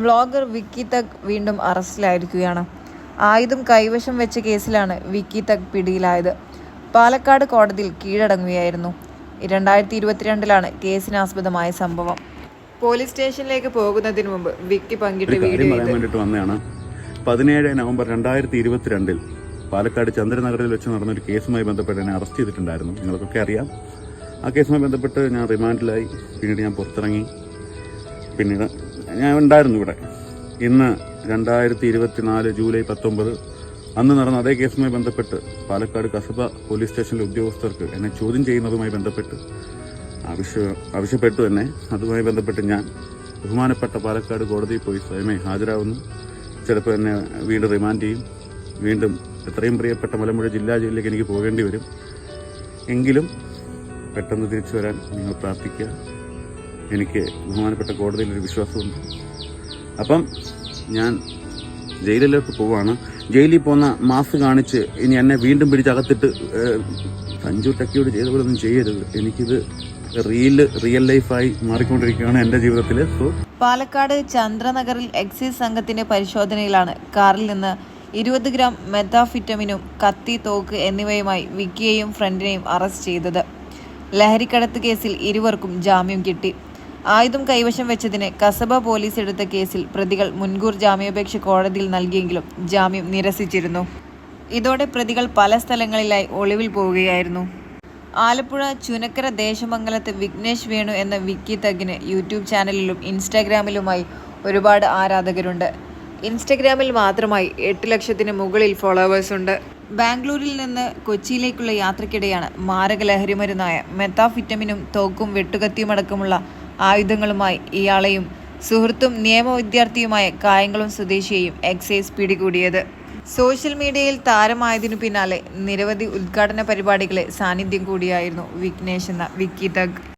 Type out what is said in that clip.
Vlogger വിക്കി thug വീണ്ടും അറസ്റ്റിലായിരിക്കുകയാണ്. ആയുധം കൈവശം വെച്ച കേസിലാണ് വിക്കി തഗ് പിടിയിലായത്. പാലക്കാട് കോടതിയിൽ കീഴടങ്ങുകയായിരുന്നു. രണ്ടായിരത്തി ഇരുപത്തിരണ്ടിലാണ് കേസിനാസ്പദമായ സംഭവം. പോലീസ് സ്റ്റേഷനിലേക്ക് പോകുന്നതിന് മുമ്പ് വിക്കി പങ്കിട്ട വീഡിയോ വേണ്ടിയിട്ട് വന്നതാണ്. പതിനേഴ് നവംബർ രണ്ടായിരത്തി ഇരുപത്തിരണ്ടിൽ പാലക്കാട് ചന്ദ്രനഗറിൽ വെച്ച് നടന്ന ഒരു കേസുമായി ബന്ധപ്പെട്ട് എന്നെ അറസ്റ്റ് ചെയ്തിട്ടുണ്ടായിരുന്നു. നിങ്ങൾക്കൊക്കെ അറിയാം. ആ കേസുമായി ബന്ധപ്പെട്ട് ഞാൻ റിമാൻഡിലായി. പിന്നീട് ഞാൻ പുറത്തിറങ്ങി. പിന്നീട് ഞാൻ ഉണ്ടായിരുന്നു ഇവിടെ. ഇന്ന് രണ്ടായിരത്തി ഇരുപത്തിനാല് ജൂലൈ പത്തൊമ്പത് അന്ന് നടന്ന അതേ കേസുമായി ബന്ധപ്പെട്ട് പാലക്കാട് കസബ പോലീസ് സ്റ്റേഷനിലെ ഉദ്യോഗസ്ഥർക്ക് എന്നെ ചോദ്യം ചെയ്യുന്നതുമായി ബന്ധപ്പെട്ട് ആവശ്യ ആവശ്യപ്പെട്ടു തന്നെ അതുമായി ബന്ധപ്പെട്ട് ഞാൻ ബഹുമാനപ്പെട്ട പാലക്കാട് കോടതിയിൽ പോയി സ്വയമേ ഹാജരാകുന്നു ചിലപ്പോൾ എന്നെ വീണ്ടും റിമാൻഡ് ചെയ്യും. വീണ്ടും എത്രയും പ്രിയപ്പെട്ട മലമ്പുഴ ജില്ലാ ജയിലിലേക്ക് എനിക്ക് പോകേണ്ടി വരും. എങ്കിലും പെട്ടെന്ന് തിരിച്ചു വരാൻ നിങ്ങൾ പ്രാർത്ഥിക്കുക. എനിക്ക് ബഹുമാനപ്പെട്ട കോടതിയിൽ ഒരു വിശ്വാസമുണ്ട്. അപ്പം ഞാൻ ജയിലിലേക്ക് പോവാണ്. ജയിലിൽ പോകുന്ന മാസ് കാണിച്ച് ഇനി എന്നെ വീണ്ടും പിടിച്ചകത്തിട്ട് സഞ്ജു ടക്കിയോട് ചെയ്ത പോലെ ഒന്നും ചെയ്യരുത്. എനിക്കിത് റിയൽ റിയൽ ലൈഫായി മാറിക്കൊണ്ടിരിക്കുകയാണ് എന്റെ ജീവിതത്തിൽ സോ പാലക്കാട് ചന്ദ്രനഗറിൽ എക്സൈസ് സംഘത്തിന്റെ പരിശോധനയിലാണ് കാറിൽ നിന്ന് ഇരുപത് ഗ്രാം മെത്താഫിറ്റമിനും കത്തി തോക്ക് എന്നിവയുമായി വിക്കിയെയും ഫ്രണ്ടിനെയും അറസ്റ്റ് ചെയ്തത്. ലഹരിക്കടത്ത് കേസിൽ ഇരുവർക്കും ജാമ്യം കിട്ടി. ആയുധം കൈവശം വെച്ചതിന് കസബ പോലീസ് എടുത്ത കേസിൽ പ്രതികൾ മുൻകൂർ ജാമ്യാപേക്ഷ കോടതിയിൽ നൽകിയെങ്കിലും ജാമ്യം നിരസിച്ചിരുന്നു. ഇതോടെ പ്രതികൾ പല സ്ഥലങ്ങളിലായി ഒളിവിൽ പോവുകയായിരുന്നു. ആലപ്പുഴ ചുനക്കര ദേശമംഗലത്ത് വിഘ്നേഷ് വേണു എന്ന വിക്കി തഗിന് യൂട്യൂബ് ചാനലിലും ഇൻസ്റ്റാഗ്രാമിലുമായി ഒരുപാട് ആരാധകരുണ്ട്. ഇൻസ്റ്റഗ്രാമിൽ മാത്രമായി എട്ട് ലക്ഷത്തിന് മുകളിൽ ഫോളോവേഴ്സ് ഉണ്ട്. ബാംഗ്ലൂരിൽ നിന്ന് കൊച്ചിയിലേക്കുള്ള യാത്രക്കിടെയാണ് മാരക ലഹരിമരുന്നായ മെത്താഫിറ്റമിനും തോക്കും വെട്ടുകത്തിയുമടക്കമുള്ള ആയുധങ്ങളുമായി ഇയാളെയും സുഹൃത്തും നിയമ വിദ്യാർത്ഥിയുമായ കായംകുളം സ്വദേശിയെയും എക്സൈസ് പിടികൂടിയത്. സോഷ്യൽ മീഡിയയിൽ താരമായതിനു പിന്നാലെ നിരവധി ഉദ്ഘാടന പരിപാടികളെ സാന്നിധ്യം കൂടിയായിരുന്നു വിഘ്നേഷ് എന്ന വിക്കി തഗ്.